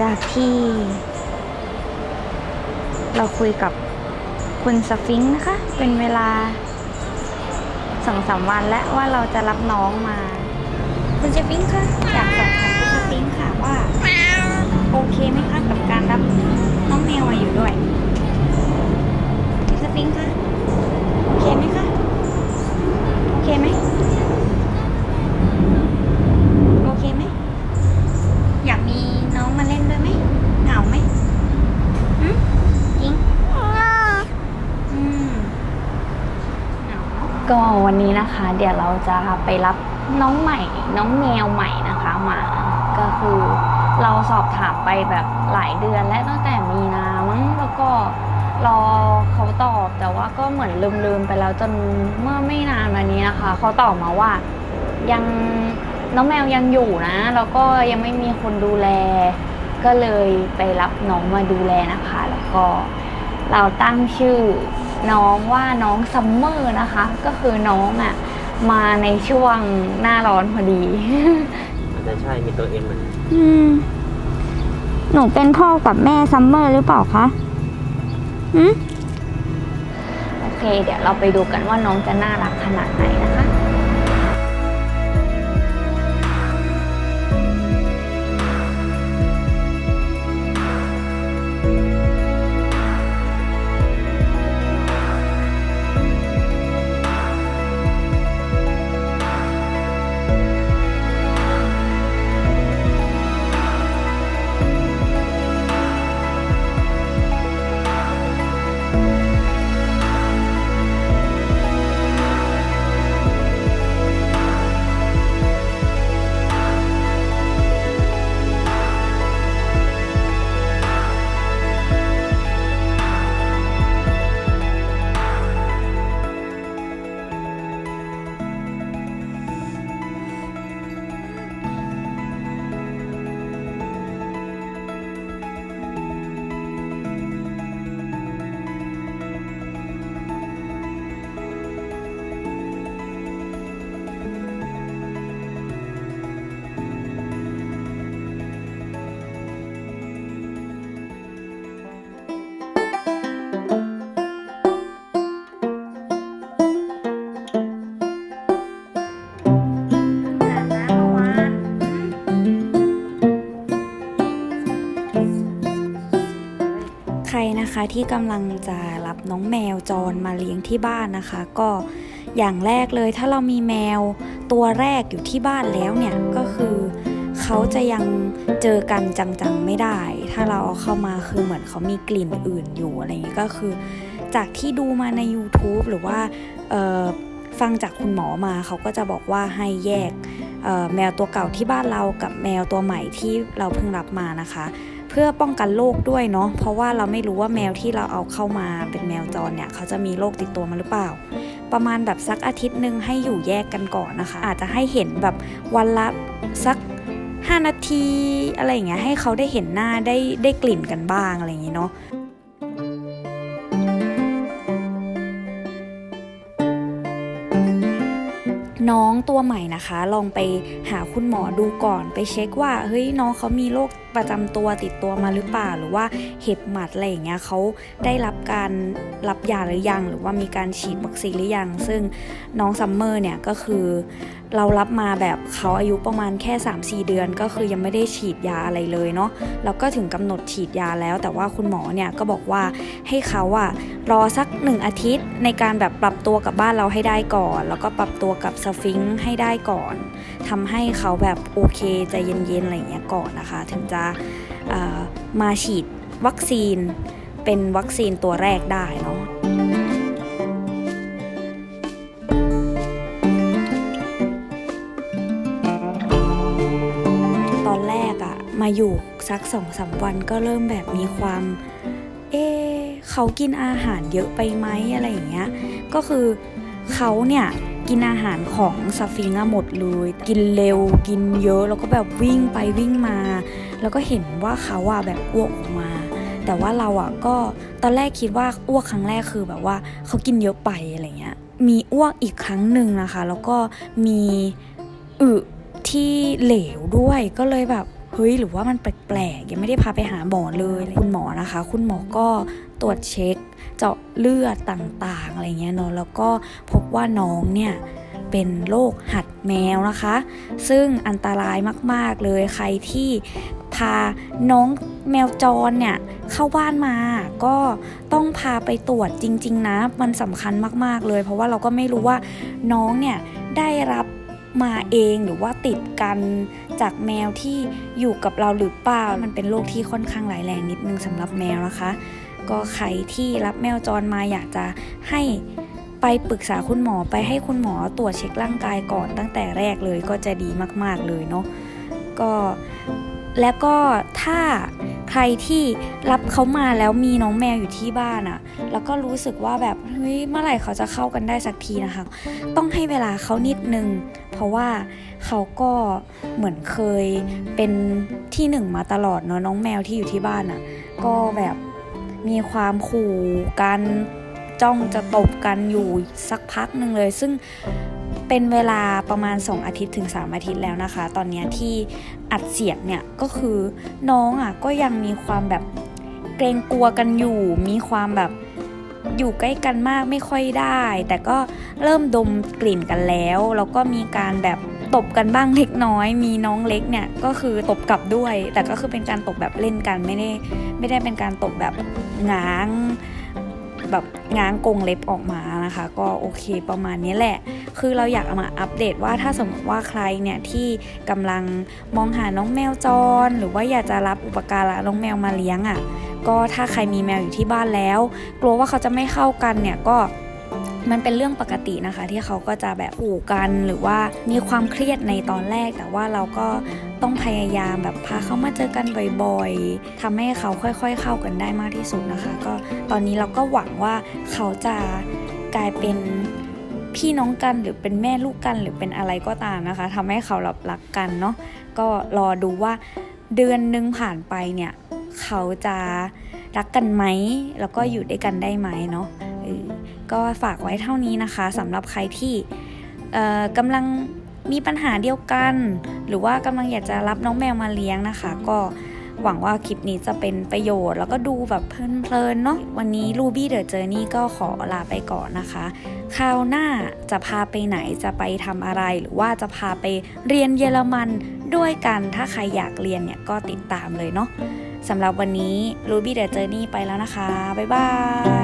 จากที่เราคุยกับคุณสฟิงค์นะคะ เป็นเวลาสองสามวันและว่าเราจะรับน้องมา คุณสฟิงค์คะอยากสอบถามคุณสฟิงค์ค่ะว่า ก็วันนี้นะคะ เดี๋ยวเราจะไปรับน้องใหม่ น้องแมวใหม่นะคะมาก็คือเราสอบถามไปแบบหลายเดือนและตั้งแต่มีนามั้งแล้วก็รอเขาตอบแต่ว่าก็เหมือนลืมๆไปแล้วจนเมื่อไม่นานมานี้นะคะเขาตอบมาว่ายังน้องแมวยังอยู่นะ แล้วก็ยังไม่มีคนดูแล ก็เลยไปรับน้องมาดูแลนะคะ แล้วก็เราตั้งชื่อ น้องว่าน้องซัมเมอร์นะคะ ก็คือน้องอะ่ะมาในช่วงหน้าร้อนพอดี อาจจะใช่มีตัวเอ็มเหมือนอืม หนูเป็นพ่อกับแม่ซัมเมอร์หรือเปล่าคะอืมโอเค เดี๋ยวเราไปดูกันว่าน้องจะน่ารักขนาดไหนนะคะ ที่กำลังจะรับน้องแมวจรมาเลี้ยงที่บ้านนะคะ ก็อย่างแรกเลยถ้าเรามีแมวตัวแรกอยู่ที่บ้านแล้วเนี่ยก็คือเขาจะยังเจอกันจังๆไม่ได้ ถ้าเราเอาเข้ามาคือเหมือนเขามีกลิ่นอื่นอยู่อะไรอย่างนี้ก็คือ จากที่ดูมาใน YouTube หรือว่าฟังจากคุณหมอมาเขาก็จะบอกว่าให้แยกแมวตัวเก่าที่บ้านเรากับแมวตัวใหม่ที่เราเพิ่งรับมานะคะ พื่อป้องกันโรคด้วยเนาะเพราะว่าเราไม่รู้ว่าแมวที่เราเอาเข้ามาเป็นแมวจรเนี่ยเขาจะมีโรคติดตัวมาหรือเปล่า ประมาณแบบสักอาทิตย์หนึ่งให้อยู่แยกกันก่อนนะคะ อาจจะให้เห็นแบบวันละสัก 5 นาทีอะไรอย่างเงี้ยให้เขาได้เห็นหน้าได้ได้กลิ่นกันบ้างอะไรอย่างงี้เนาะน้องตัวใหม่นะคะ ลองไปหาคุณหมอดูก่อนไปเช็คว่าเฮ้ยน้องเขามีโรค ประจำตัวติดตัวมาหรือเปล่า หรือว่าเห็บหมัดอะไรอย่างเงี้ยเขาได้รับการรับยาหรือยัง หรือว่ามีการฉีดวัคซีนหรือยัง ซึ่งน้องซัมเมอร์เนี่ยก็คือเรารับมาแบบเขาอายุประมาณแค่ 3-4 เดือน ก็คือยังไม่ได้ฉีดยาอะไรเลยเนาะแล้วก็ถึงกำหนดฉีดยาแล้ว แต่ว่าคุณหมอเนี่ยก็บอกว่าให้เขาอะรอสักหนึ่งอาทิตย์ในการแบบปรับตัวกับบ้านเราให้ได้ก่อน แล้วก็ปรับตัวกับสฟิงค์ให้ได้ก่อนทำให้เขาแบบโอเคใจเย็นๆอะไรอย่างเงี้ยก่อนนะคะ ถึงจะมาฉีดวัคซีน เป็นวัคซีนตัวแรกได้เนาะตอนแรกอะมาอยู่สักสองสามวันก็เริ่มแบบมีความ เอ๊เขากินอาหารเยอะไปไหมอะไรอย่างเงี้ย ก็คือเขาเนี่ยกินอาหารของสฟิงอะหมดเลย กินเร็วกินเยอะแล้วก็แบบวิ่งไปวิ่งมา แล้วก็เห็นว่าเขาอะแบบอ้วกออกมา แต่ว่าเราอะก็ตอนแรกคิดว่าอ้วกครั้งแรกคือแบบว่าเขากินเยอะไปอะไรเงี้ย มีอ้วกอีกครั้งหนึ่งนะคะ แล้วก็มีอึที่เหลวด้วยก็เลยแบบเฮ้ยหรือว่ามันแปลกๆยังไม่ได้พาไปหาหมอเลยคุณหมอนะคะ คุณหมอก็ตรวจเช็ค เจาะเลือดต่างๆอะไรเงี้ยเนาะแล้วก็พบว่าน้องเนี่ยเป็นโรคหัดแมวนะคะ ซึ่งอันตรายมากๆเลยใครที่ พาน้องแมวจรเนี่ยเข้าบ้านมา ก็ต้องพาไปตรวจจริง ๆ นะ มันสำคัญมากๆเลย เพราะว่าเราก็ไม่รู้ว่าน้องเนี่ยได้รับมาเองหรือว่าติดกันจากแมวที่อยู่กับเราหรือเปล่า มันเป็นโรคที่ค่อนข้างร้ายแรงนิดนึงสำหรับแมวนะคะ ก็ใครที่รับแมวจรมาอยากจะให้ไปปรึกษาคุณหมอไปให้คุณหมอตรวจเช็คร่างกายก่อนตั้งแต่แรกเลยก็จะดีมาก ๆเลยเนาะก็ แล้วก็ถ้าใครที่รับเขามาแล้วมีน้องแมวอยู่ที่บ้านอะแล้วก็รู้สึกว่าแบบเฮ้ยเมื่อไหร่เขาจะเข้ากันได้สักทีนะคะ ต้องให้เวลาเขานิดนึง เพราะว่าเขาก็เหมือนเคยเป็นที่หนึ่งมาตลอดเนาะน้องแมวที่อยู่ที่บ้านอะก็แบบมีความขู่กันจ้องจะตบกันอยู่สักพักหนึ่งเลย ซึ่ง เป็นเวลาประมาณ 2 อาทิตย์ถึง 3 อาทิตย์แล้วนะคะ ตอนนี้ที่อัดเสียงเนี่ยก็คือน้องอะก็ยังมีความแบบเกรงกลัวกันอยู่ มีความแบบอยู่ใกล้กันมากไม่ค่อยได้ แต่ก็เริ่มดมกลิ่นกันแล้วแล้วก็มีการแบบตบกันบ้างเล็กน้อย มีน้องเล็กเนี่ยก็คือตบกลับด้วย แต่ก็คือเป็นการตบแบบเล่นกันไม่ได้ไม่ได้เป็นการตบแบบง้าง แบบง้างกงเล็บออกมานะคะ ก็โอเคประมาณนี้แหละ คือเราอยากเอามาอัปเดตว่าถ้าสมมติว่าใครเนี่ยที่กำลังมองหาน้องแมวจร หรือว่าอยากจะรับอุปการะน้องแมวมาเลี้ยงอะ่ะก็ถ้าใครมีแมวอยู่ที่บ้านแล้ว กลัวว่าเขาจะไม่เข้ากันเนี่ยก็ มันเป็นเรื่องปกตินะคะ ที่เขาก็จะแบบขู่กันหรือว่ามีความเครียดในตอนแรก แต่ว่าเราก็ต้องพยายามแบบพาเขามาเจอกันบ่อยๆทำให้เขาค่อย ๆ เข้ากันได้มากที่สุดนะคะ ก็ตอนนี้เราก็หวังว่าเขาจะกลายเป็นพี่น้องกันหรือเป็นแม่ลูกกันหรือเป็นอะไรก็ตามนะคะทำให้เขารับรักกันเนาะก็รอดูว่าเดือนหนึงผ่านไปเนี่ย เขาจะรักกันไหมแล้วก็อยู่ด้วยกันได้ไหมเนาะ ก็ฝากไว้เท่านี้นะคะสำหรับใครที่กำลังมีปัญหาเดียวกัน หรือว่ากำลังอยากจะรับน้องแมวมาเลี้ยงนะคะ ก็หวังว่าคลิปนี้จะเป็นประโยชน์ แล้วก็ดูแบบเพลินๆเนาะวันนี้ Ruby The Journey ก็ขอลาไปก่อนนะคะ คราวหน้าจะพาไปไหนจะไปทำอะไร หรือว่าจะพาไปเรียนเยอรมันด้วยกันถ้าใครอยากเรียนเนี่ยก็ติดตามเลยเนาะสำหรับวันนี้ Ruby The Journey ไปแล้วนะคะ บ๊ายบาย